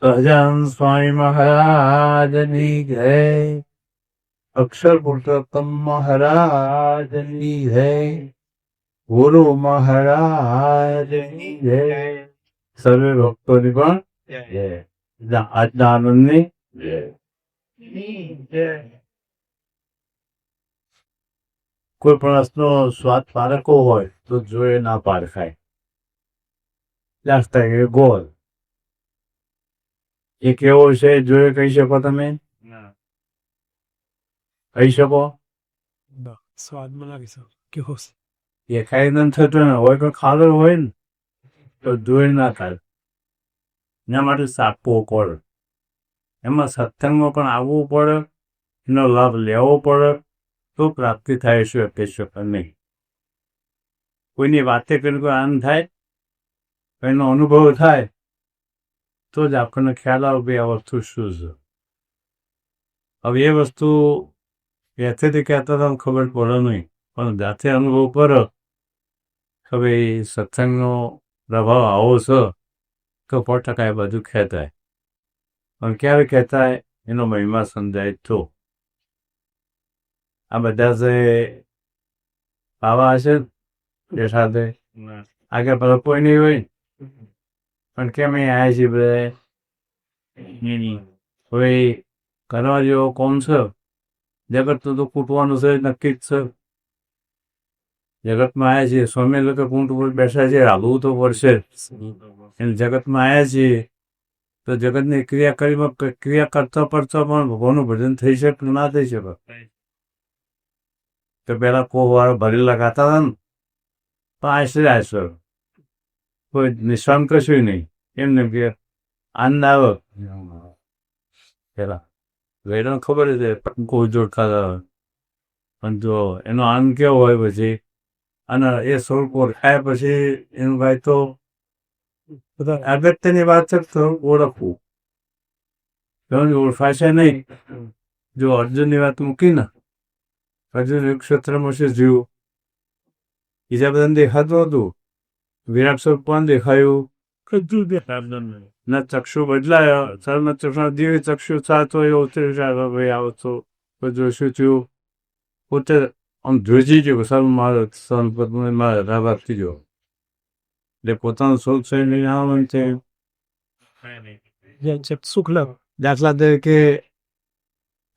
સહજાન સ્વામી મહારાજની જય. અક્ષર પુરુષોત્તમ મહારાજની જય. ગુરુ મહારાજની જય. સર્વે ભક્તોની પણ જય. આજના આનંદની જય. કોઈ પણ વસ્તુનો સ્વાદ પારખવો હોય તો જોઈએ ના પારખાય. લાસ્ટ ગોળ. એ કેવો છે જોઈ કહી શકો તમે? કહી શકો? સ્વાદમાં લાગી શકો. કેવો છે? એ ખાઈ ન થતો ને હોય તો ખાલો હોય ને તો જોઈ ના થાય. એના માટે સાપવો પડે એમાં સત્સંગમાં પણ આવવું પડે એનો લાભ લેવો પડે તો પ્રાપ્તિ થાય છે કહી શકો નહીં. કોઈની વાતે કરીને કોઈ આનંદ થાય? એનો અનુભવ થાય? તો જ આપણને ખ્યાલ આવે કે આ વસ્તુ શું છે હવે એ વસ્તુ એથેથી કહેતા તમને ખબર પડે નહીં પણ જાતે અનુભવ કરો કે ભાઈ સત્સંગનો પ્રભાવ આવો છે તો સો ટકા એ બધું કહેતાય પણ ક્યારે કહેતાય એનો મહિમા સમજાય તો આ બધા જે બાવા હશે ને એ સાથે આગળ પેલા કોઈ નહીં હોય. પણ કેમ અહીં આવ્યા છે બધા? હવે કરવા જેવો કોણ છે. જગત તો કૂટવાનું છે નક્કી જ છે. જગતમાં આવ્યા છીએ સ્વામી લોકો કુંટ ઉપર બેઠા છે. હાલવું તો પડશે. એને જગતમાં આવ્યા છીએ તો જગતની ક્રિયા કરીમાં ક્રિયા કરતા પડતા પણ ભગવાનનું ભજન થઈ શકે ના થઈ શકે? તો પેલા વાળા ભરેલા ગાતા હતા ને? પણ આશરે આશરે. કોઈ નિશાન કશું નહીં. એમને કે, આનંદ આવક પેલા વેડો ખબર છે કોઈ જોડ ખાતા પણ જો એનો આનંદ કેવો હોય પછી? અને એ સ્વરૂપ ઓળખાય પછી એનું ભાઈ તો બધા અગત્યની વાત છે, તો ઓળખવું. છે નહીં. જો અર્જુનની વાત મૂકી ને, અર્જુન એક ક્ષેત્રમાં છે જીવ બીજા બધાને દેખાતું હતું વિરાટ સ્વરૂપ પણ દેખાયું. કશું દેખાયું ના ચક્ષુ બદલાયો. સર્વ ચક્ષુ દિવ્ય ચક્ષુ સાતો એ ઉતરી જાય ભાઈ આવો છો. બધું શું થયું. પોતે આમ ધ્રુજી ગયો. સર મારો સર પદ્મ મારા રાબા થઈ ગયો. એટલે પોતાનું સુખ છે આવવાનું છે. સુખ લાગ દાખલા તરીકે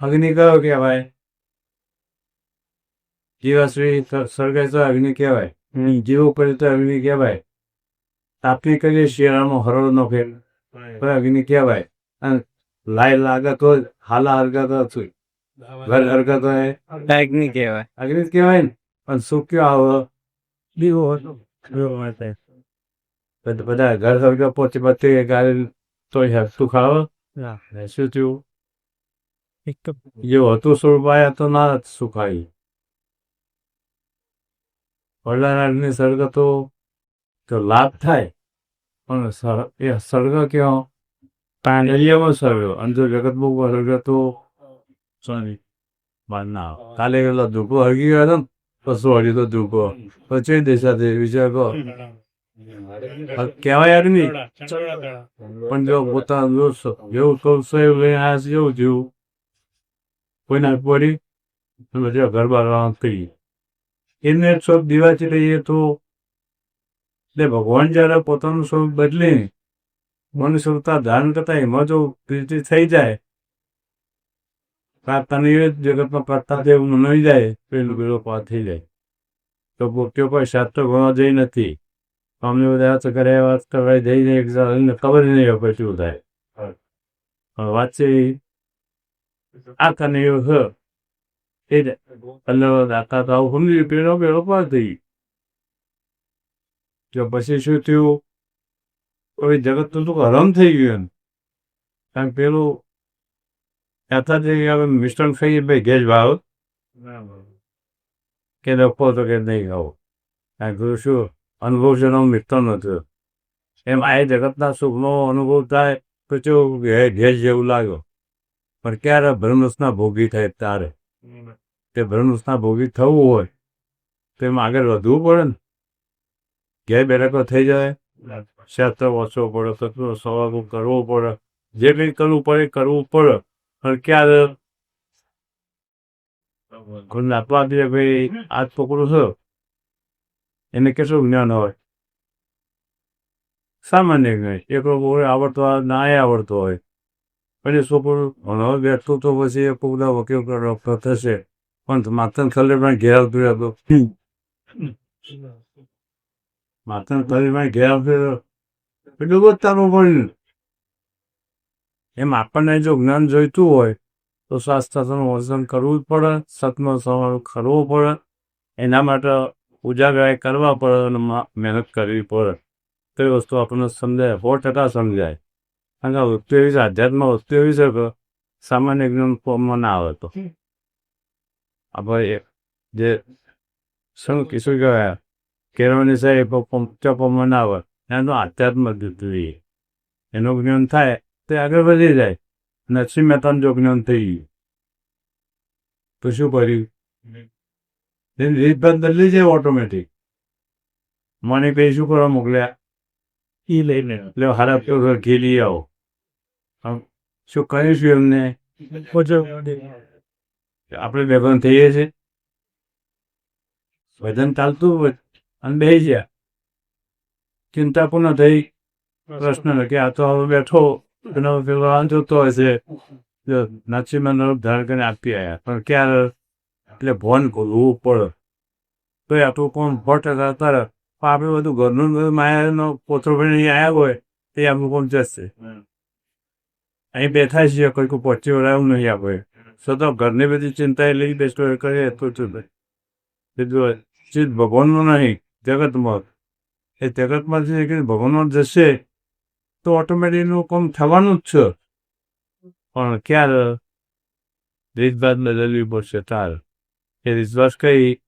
અગ્નિ કયો કહેવાય? જીવાશ્રી સળગાય અગ્નિ કહેવાય. જીવો કરે તો અગ્નિ કહેવાય. તાપી કરીએ શિયાળાનો હરળ નો ફેર તો અગ્નિ કહેવાય. અને લાઈ લાગે તો હાલા હરકત છું ઘર હરગાતો હે અગ્નિ કહેવાય. અગ્નિ કહેવાય ને. પણ શું કયો આવે? બીવો બધા બધા ઘર હરગા પોતે પોતે ગાડી તો સુખ આવે હા. શું થયું? એક જે. હતું સ્વરૂપ આવ્યા તો ના સુખ આવી વડલાનાથની સળગતો તો લાભ થાય પણ એ સળગ ક્યાં પાણી દરિયામાં સળગ્યો. અને જો જગત બહુ સળગ્યો તો સોની બાર ના કાલે પેલો ધૂપો હળગી ગયો હતો ને? પશુ હળી તો ધૂપો પછી દેશાથી વિચાર કરો કહેવાય યાર નહીં. પણ જો પોતાનું જેવું કહું એવું લઈને આવ્યા છે એવું જેવું કોઈને પડી? ઘર બહાર કરી એને સ્વરૂપ દિવાચી રહીએ તો એટલે ભગવાન જ્યારે પોતાનું સ્વરૂપ બદલી મનુષ્યતા ધારણ કરતા એમાં જો પ્રીતિ થઈ જાય પ્રાર્થના એ જગતમાં પ્રાર્થના દેવ મનાવી જાય પેલું પેલો પાર થઈ જાય. તો ભક્તિઓ કોઈ શાસ્ત્ર ભણવા જઈ નથી. અમને બધા તો ઘરે વાત કરવા જઈને એક ખબર નહીં હોય શું થાય. વાત છે આ કને એવું જ આવું સમજી પેલો પેલો પાર થઈ તો પછી શું થયું કોઈ જગત તો શું હરમ થઈ ગયું એમ કારણ કે પેલું કહેતા જે હવે મિશ્રણ ખાઈએ ભાઈ ગેસ ભાવ કે લખો તો કે નહીં ખાવો કારણ કે શું અનુભવ એનો મિત્ર નથી એમ આ જગતના સુખનો અનુભવ થાય તો કેવું ઘેર જેવું લાગ્યો પણ ક્યારે બ્રહ્મરસના ભોગી થાય ત્યારે તે બ્રહ્મરસના ભોગી થવું હોય, તો એમાં આગળ વધવું પડે ને? ઘેર બેઠકો થઈ જાય. શાસ્ત્ર વાંચવો પડે તત્વ સવાગો કરવો પડે. જે કંઈ કરવું પડે કરવું પડે. પણ ક્યારે? કોઈ નાતવા દે ભાઈ આજ છોકરો છે? એને કેટલું જ્ઞાન હોય? સામાન્ય જ્ઞાન. એક લોકો આવડતો હોય, ના આવડતો હોય. પણ એ છોકરું હવે બેઠું તો પછી એ બધા વકીલ ડોક્ટર થશે. પણ માતન ખલે પણ ઘેર આવતું રહેતો માતન ખલે ઘેર રહેતો એટલું બધું તારું પડ્યું એમ આપણને જો જ્ઞાન જોઈતું હોય, તો શાસ્ત્રનું વર્જન કરવું જ પડે સતનો સવાલ કરવો પડે. એના માટે ઉજાગરાય કરવા પડે અને મહેનત કરવી પડે. તો એ વસ્તુ આપણને સમજાય, સો ટકા સમજાય. આ છે આધ્યાત્મ વસ્તુ એવી છે કે સામાન્ય જ્ઞાન ફોર્મમાં ના આવે તો. આપણે જે શું શું કહેવાય કેળવણી સાહેબ પંચપમાં ના આવે. એનું આધ્યાત્મ જોઈએ. એનું જ્ઞાન થાય તે આગળ વધી જાય. નરસિંહ મહેતાનું જો જ્ઞાન થઈ ગયું. તો શું કર્યું? એની રીતભાત બદલી જાય ઓટોમેટિક મને કઈ શું કરવા મોકલ્યા? એ લઈને. એટલે હારા ઘી લઈ આવો. શું કહીશું એમને? આપણે ભેગા થઈએ છીએ. ભજન ચાલતું અને બે ગયા. ચિંતા પૂર્ણ થઈ. પ્રશ્ન કે આ તો હવે બેઠો. એનો પેલો જોતો હશે નરસિંહમાં નરમ ધારણ કરીને આપી આવ્યા પણ ક્યારે? એટલે ભોન ખોલવું પડે. તો એ આટલું કોણ ફોટ તારે આપણે બધું ઘરનું માયાનો પોતરો ભણીને આવ્યા હોય, તે આપણું કોણ જશે. અહીં બેઠા છીએ કોઈ કોઈ પહોંચી વળાવું નહીં આપણે સતત ઘરની બધી ચિંતા એ લઈ બેસતો કરીએ તો બીજું ચીજ ભગવાનનું નહીં જગતમાં. એ જગતમાંથી કે ભગવાનમાં જશે તો ઓટોમેટિકનું કામ થવાનું જ છે. પણ ક્યારે? રીતભાત બદલવી પડશે તાર. એ રીતભાત કઈ?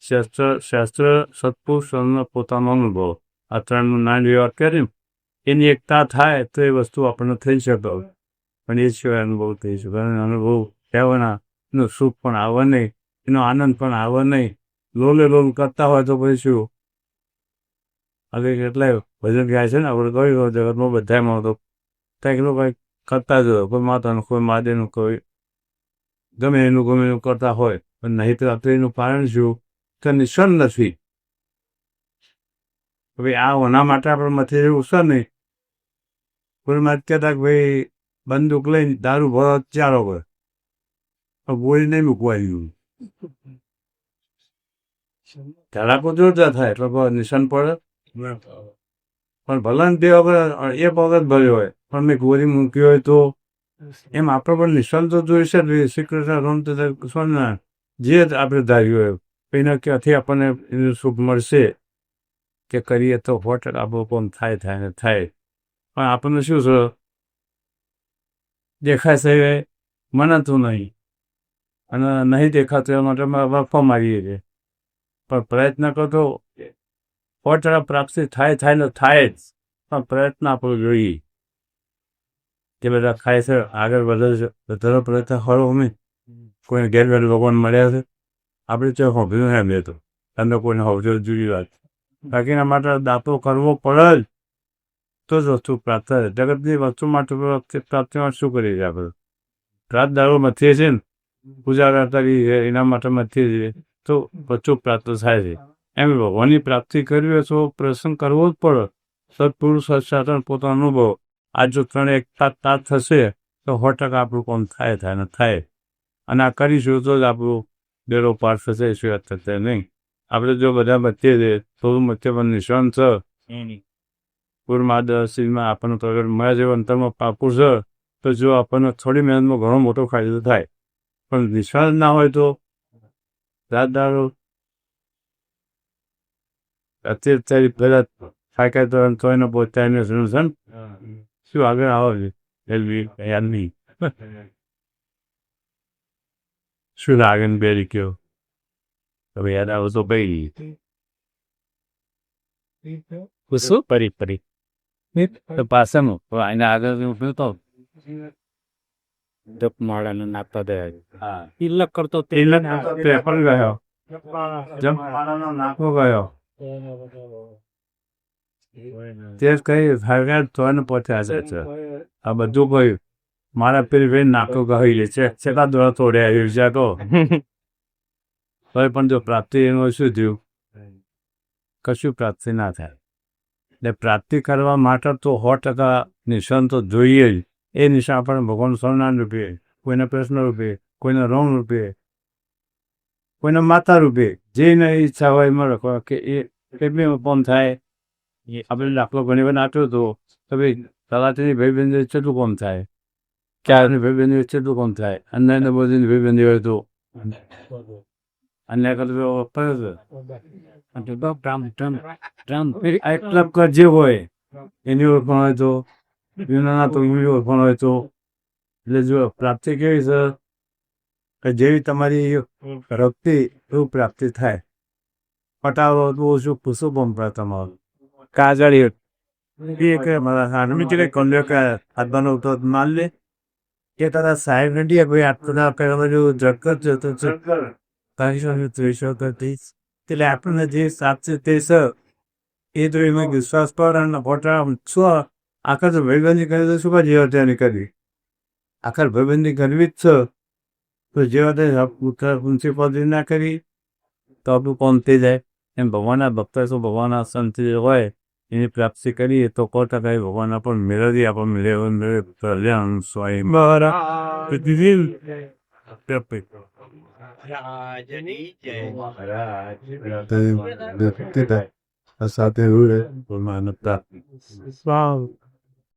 શાસ્ત્ર શાસ્ત્ર સત્પુરુષ અને પોતાનો અનુભવ. આ ત્રણનું નાન વ્યવહાર કરીને એની એકતા થાય તો એ વસ્તુ આપણને થઈ શકે. પણ એ સિવાય અનુભવ થઈ શકે અને અનુભવ કહેવાના, એનો સુખ પણ આવે નહીં, એનો આનંદ પણ આવે નહીં. લોલે લોલ કરતા હોય તો પછી શું? હવે કેટલાય ભજન ગાય છે ને, આપણે કહ્યું જગતમાં બધામાં તો કંઈક લોકો કંઈક કરતા જ કોઈ માતાનું, કોઈ મહાદેવનું, કોઈ ગમે એનું ગમે એનું કરતા હોય. પણ નહીં તો એનું કારણ શું? કે નિશાન નથી. હવે આ ઓના માટે આપણે મથે એવું છે નહીં કોઈ માત કહેતા કે ભાઈ બંદૂક લઈને દારૂ ભરો ચારો પણ ગોળી નહીં મૂકવા આવ્યું ધડાકો જોરદાર થાય, એટલે નિશાન પડે. પણ ભલે બે વખત, એક વખત ભર્યો હોય, પણ મેં ગોળી મૂકી હોય તો. એમ આપણે પણ નિશાન તો જોઈશે જ શ્રી કૃષ્ણ રમ તો સ્વામિનારાયણ જે આપણે ધાર્યું હોય, એના ક્યાંથી આપણને એનું સુખ મળશે? કે કરીએ તો હોટ આપણું કોમ થાય થાય ને થાય. પણ આપણને શું છે? દેખાય છે મનાતું નહીં. અને નહીં દેખાતું એ માટે અમે વફા મારીએ છીએ. પણ પ્રયત્ન કરતો ટકા પ્રાપ્તિ થાય થાય ને થાય જ. પણ પ્રયત્ન આપણો જોઈએ. તે બધા ખાય છે, આગળ વધે છે, વધારો પ્રયત્ન કરો અમે. કોઈને ઘેર ઘેર ભગવાન મળ્યા છે. આપણે તો હોભ્યું એમ તો. તમને કોઈને હોભજો જુદી વાત. બાકીના માટે દાતો કરવો પડે જ. તો જ વસ્તુ પ્રાપ્ત થાય. જગતની વસ્તુ માટે પ્રાપ્તિમાં શું કરીએ છીએ આપણે? રાત દારૂ મથીએ છીએ ને, પૂજા કરતા એના માટે મથીએ છીએ, તો વસ્તુ પ્રાપ્ત થાય છે. એમ ભગવાનની પ્રાપ્તિ કરવી હોય તો પ્રસંગ કરવો જ પડે. સત્પુરુષ સત્સાધન પોતાનો અનુભવ. આ જો ત્રણ એક તાત થશે, તો સો ટકા આપણું કોમ થાય થાય ને થાય. અને આ કરીશું તો જ આપણું ડેરો પાર થશે શું થશે નહીં. આપણે જો બધા મધ્ય છે થોડું મધ્ય પણ નિશાન છે પૂર્વમાં આપણને તો અગર મારા જેવા અંતરમાં પાપુર છે તો જો આપણને થોડી મહેનતમાં ઘણો મોટો ફાયદો થાય. પણ નિશાન ના હોય તો રાત અત્યારે અત્યારે પહેલા થાક્યા તો તો એને પોતાને સમજણ શું આગળ આવો છે? એલવી યાદ નહીં. શું લાગે ને બેરી કયો? તમે યાદ આવો તો ભાઈ શું પરી પરી. તો પાછળનું તો આના આગળ હું તો જપ માળાને નાખતા દે હા તિલક કરતો તે પેપર ગયો જમ નાખો ગયો તે જ કહી ફરગાર ત્રણ પચાસ છે આ બધું કહ્યું મારા પેલી બેન નાકો કહી લે છે છેલ્લા દોડા તોડે આવ્યું છે તો પણ જો પ્રાપ્તિ એનું શું થયું કશું પ્રાપ્તિ ના થાય એટલે પ્રાપ્તિ કરવા માટે તો સો ટકા નિશાન તો જોઈએ જ. એ નિશાન આપણે ભગવાન સ્વામિનારાયણ રૂપે, કોઈના પ્રશ્ન રૂપે, કોઈના રોંગ રૂપે, કોઈના માતા રૂપે, જેને ઈચ્છા હોય એમાં રખવા કે એ કેટલી પણ થાય. એ આપણે દાખલો ઘણી વાર આપ્યો હતો કે ભાઈ તલાટીની ભાઈ બહેન કેટલું કોમ થાય? ક્યારની ભાઈ બહેન કેટલું કોમ થાય? અન્યાયને બધીની ભાઈ બહેન હોય તો? એક ક્લબ કર જે હોય એની ઓળખાણ હોય તો યુનાના તો એની ઓળખાણ હોય તો. એટલે જો પ્રાપ્તિ કેવી છે? કે જેવી તમારી રક્તિ એવું પ્રાપ્તિ થાય. પટાવો તો ઓછું પૂછું પંપરા તમારું. કાજળી એ કે મારા હાડમી કે કોલ્યો કે હાથવાનો તો માલ લે. કે તારા સાહેબ નથી કોઈ આટલું જગત જતો છે ત્રણસો ને કરતી એટલે આપણને જે સાચે તે છે. એ તો એમાં વિશ્વાસ પર અને ફોટા શું આખા તો ભાઈબંધી કરી તો શું કાં જેવા ત્યાં કરી. આખર ભાઈબંધી કરવી જ છે. તો જેવા તે પ્રિન્સિપાલ ના કરી તો આપણું કોમ થઈ જાય? એમ ભગવાનના ભક્ત શું ભગવાનના સંત જે હોય એની પ્રાપ્તિ કરીએ તો કો ટકા એ ભગવાનના પણ મેળવી આપણને મેળવે મેળવે કલ્યાણ સ્વયં મારા દિલ સાથે રૂડે માનવતા. વાવ